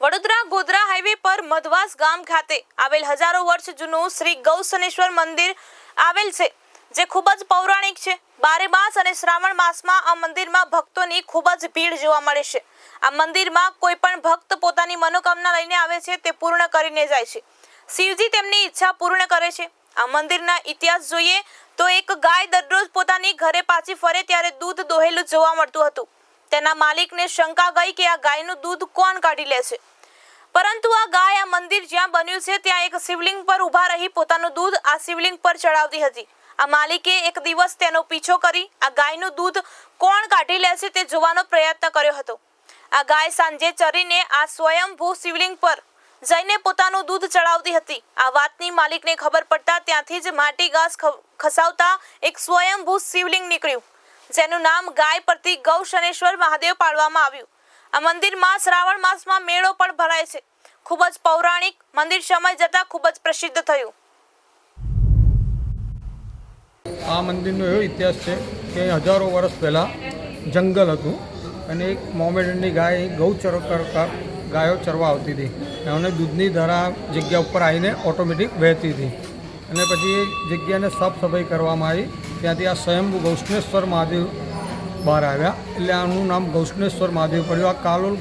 Vadodara Godhra highway પર મધવાસ ગામ ખાતે આવેલ હજારો વર્ષ જૂનું શ્રી ગૌસનેશ્વર મંદિર આવેલ છે, જે ખૂબ જ પૌરાણિક છે. બારે માસ અને શ્રાવણ માસમાં આ મંદિરમાં ભક્તોની ખૂબ જ ભીડ જોવા મળે છે. આ મંદિરમાં કોઈ પણ ભક્ત પોતાની મનોકામના લઈને આવે છે, તે પૂર્ણ કરીને જાય છે. શિવજી તેમની ઈચ્છા પૂર્ણ કરે છે. આ મંદિરના ઇતિહાસ જોઈએ તો એક ગાય દરરોજ પોતાની ઘરે પાછી ફરે ત્યારે દૂધ દોહેલું જોવા મળતું હતું. તેના માલિકને શંકા ગઈ કે આ ગાયનું દૂધ કોણ કાઢી લે છે? પરંતુ આ ગાય આ મંદિર જ્યાં બન્યું છે, ત્યાં એક શિવલિંગ પર ઊભા રહી પોતાનું દૂધ આ શિવલિંગ પર ચડાવતી હતી. આ માલિકે એક દિવસ તેનો પીછો કરી આ ગાયનું દૂધ કોણ કાઢી લે છે તે જોવાનો પ્રયત્ન કર્યો હતો. આ ગાય સાંજે ચરીને આ સ્વયંભૂ શિવલિંગ પર જઈને પોતાનું દૂધ ચડાવતી હતી. આ વાતની માલિકને ખબર પડતા ત્યાંથી જ માટી ઘાસ ખસાવતા એક સ્વયંભૂ શિવલિંગ નીકળ્યું. જેનું નામ ગાય પરથી ગૌ શનેશ્વર મહાદેવ પાડવામાં આવ્યું. આ મંદિરમાં શ્રાવણ માસમાં મેળો પણ ભરાય છે. ખૂબ જ પૌરાણિક મંદિર સમય જતાં ખૂબ જ પ્રસિદ્ધ થયું. આ મંદિરનો એવો ઇતિહાસ છે કે હજારો વર્ષ પહેલાં જંગલ હતું અને એક મોમેડનની ગાય ગૌ કરતા ગાયો ચરવા આવતી હતી. અને દૂધની ધરા જગ્યા ઉપર આવીને ઓટોમેટિક વહેતી હતી. અને પછી એ જગ્યાને સાફ સફાઈ કરવામાં આવી. ત્યાંથી આ સ્વયંભૂ ગૌષ્ણેશ્વર મહાદેવ બહાર આવ્યા. એટલે આનું નામ ગૌષ્ણેશ્વર મહાદેવ પડ્યું. આ કાલોલ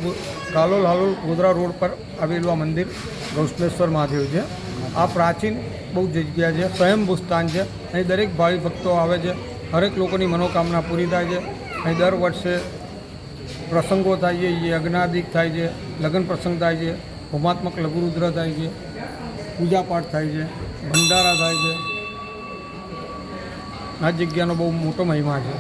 કાલોલ હાલોલ ગોધરા રોડ પર આવેલું આ મંદિર ગૌષ્ણેશ્વર મહાદેવ છે. આ પ્રાચીન બહુ જગ્યા છે સ્વયંભૂ સ્થાન છે. અહીં દરેક ભાવિ ભક્તો આવે છે, હરેક લોકોની મનોકામના પૂરી થાય છે. અહીં દર વર્ષે પ્રસંગો થાય છે યજ્ઞાદિક થાય છે, લગ્ન પ્રસંગ થાય છે, હોમાત્મક લઘુરુદ્ર થાય છે, પૂજાપાઠ થાય છે. ભંડારા થાય છે. આ જગ્યાનો બહુ મોટો મહિમા છે.